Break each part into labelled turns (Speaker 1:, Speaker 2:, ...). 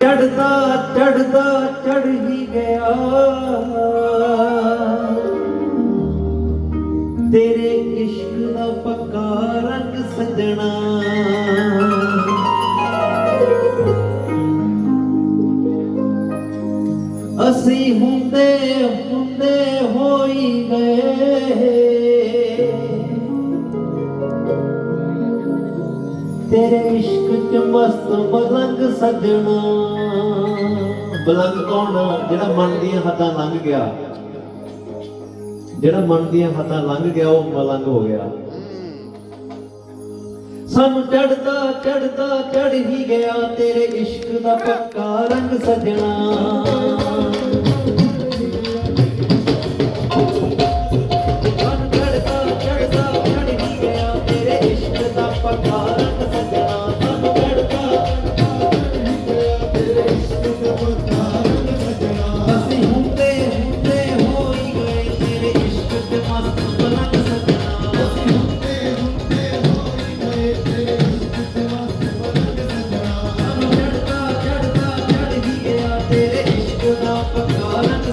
Speaker 1: ਚੜਦਾ ਚੜਦਾ ਚੜ ਹੀ ਗਿਆ। ਤੇਰੇ ਇਸ਼ਕ ਦਾ ਪੱਕਾ ਰੰਗ ਸਜਣਾ। ਅਸੀਂ ਹੁੰਦੇ ਹੁੰਦੇ ਹੋਈ ਗਏ। ਇਸ਼ਕ ਮਸਤ ਬਲੰਗ ਸਜਣਾ। ਬਲੰਗ ਕੌਣ ਜਿਹੜਾ ਮਨ ਦੀਆਂ ਹੱਦਾਂ ਲੰਘ ਗਿਆ। ਜਿਹੜਾ ਮਨ ਦੀਆਂ ਹੱਦਾਂ ਲੰਘ ਗਿਆ, ਉਹ ਬਲੰਗ ਹੋ ਗਿਆ। ਸਾਨੂੰ ਚੜਦਾ ਚੜਦਾ ਚੜ ਹੀ ਗਿਆ। ਤੇਰੇ ਇਸ਼ਕ ਦਾ ਪੱਕਾ ਰੰਗ ਸੱਜਣਾ।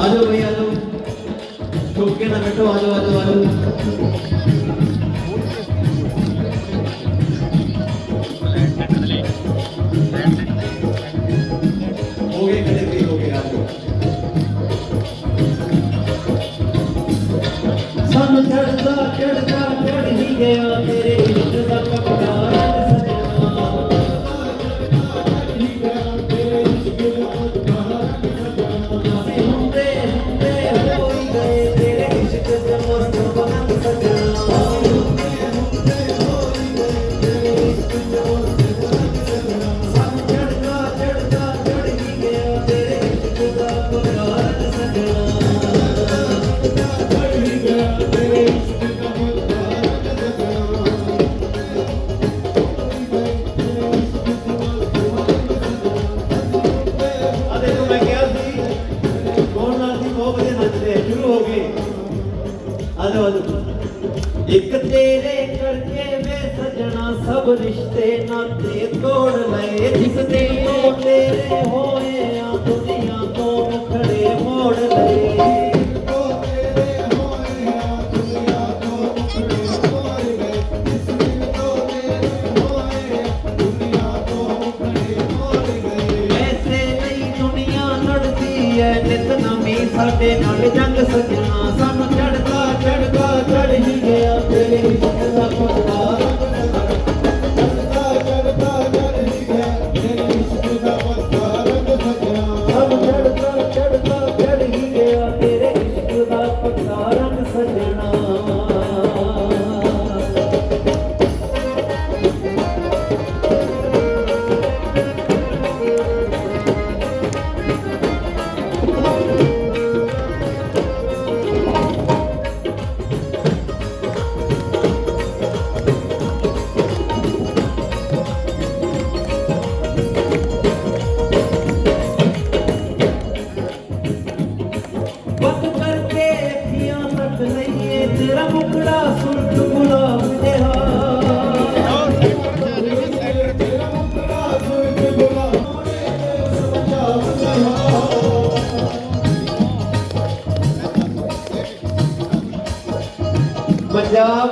Speaker 1: ਆ ਜਾਓ ਭਈ ਆ ਜਾਓ ਠੋਕ ਕੇ ਨਾ ਬੈਠੋ ਆ ਜਾਓ ਆ ਜਾਓ ਆ ਜਾਓ ਹੋ ਗਏ, ਕਦੇ ਵੀ ਹੋ ਗਏ ਆ ਜਾਓ ਸਾਨੂੰ ਚੜਦਾ ਚੜਦਾ ਚੜ ਹੀ ਗਿਆ ਤੇਰੇ ਆ ਇੱਕ ਤੇਰੇ ਕਰਕੇ ਵੇ ਸਜਣਾ ਸਭ ਰਿਸ਼ਤੇ ਨਾਤੇ ਤੋੜ ਲਏ। ਜਿਸ ਦੇ ਤੋਂ ਤੇਰੇ ਹੋਏ ਆ ਦੁਨੀਆ ਤੋਂ ਮੁਖੜੇ ਮੋੜ ਲਏ। ਨਹੀਂ ਦੁਨੀਆ ਲੜਦੀ ਐ। ਨਿਤ ਨਵੀਂ ਸਾਡੇ ਨਾਲ ਜੰਗ ਸਜਣਾ। ਤੇਰਾ ਮੁਕੜਾ ਸੁਰਤ ਗੁਲਾਬ ਜਿਹਾ ਪੰਜਾਬ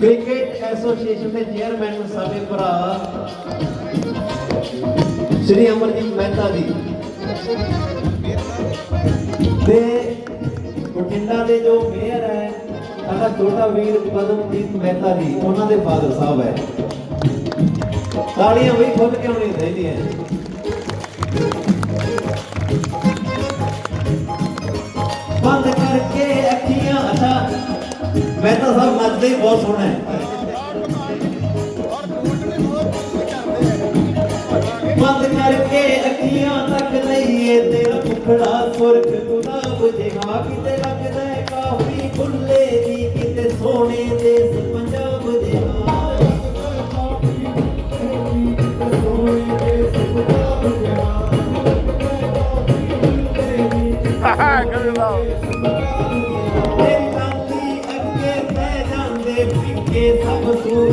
Speaker 1: ਕ੍ਰਿਕਟ ਐਸੋਸੀਏਸ਼ਨ ਦੇ ਚੇਅਰਮੈਨ ਸਾਡੇ ਭਰਾ ਸ਼੍ਰੀ ਅਮਰਜੀਤ ਮਹਿਤਾ ਜੀ। ਤੇ ਬਠਿੰਡਾ ਦੇ ਜੋ ਮੇਅਰ ਹੈ ਸਾਡਾ ਛੋਟਾ ਵੀਰ ਪਦਮਜੀਤ ਮਹਿਤਾ ਜੀ, ਉਹਨਾਂ ਦੇ ਫਾਦਰ ਸਾਹਿਬ ਹੈ। ਤਾੜੀਆਂ ਵੀ ਖੁੱਲ ਕੇ ਹੋਣੀ ਚਾਹੀਦੀਆਂ ਬੰਦ ਕਰਕੇ ਅੱਖੀਆਂ ਅੱਛਾ ਮਹਿਤਾ ਸਾਹਿਬ ਨੱਚਦੇ ਹੀ ਬਹੁਤ ਸੋਹਣਾ ਹੈ। ਬੰਦ ਕਰਕੇ ਅੱਖੀਆਂ ਤੱਕ ਲਈਏ ਤੇਰਾ ਮੁਖੜਾ ਸੁਰਖ ਗੁਲਾਬ ਜਿਹਾ ਕਿਤੇ থাকো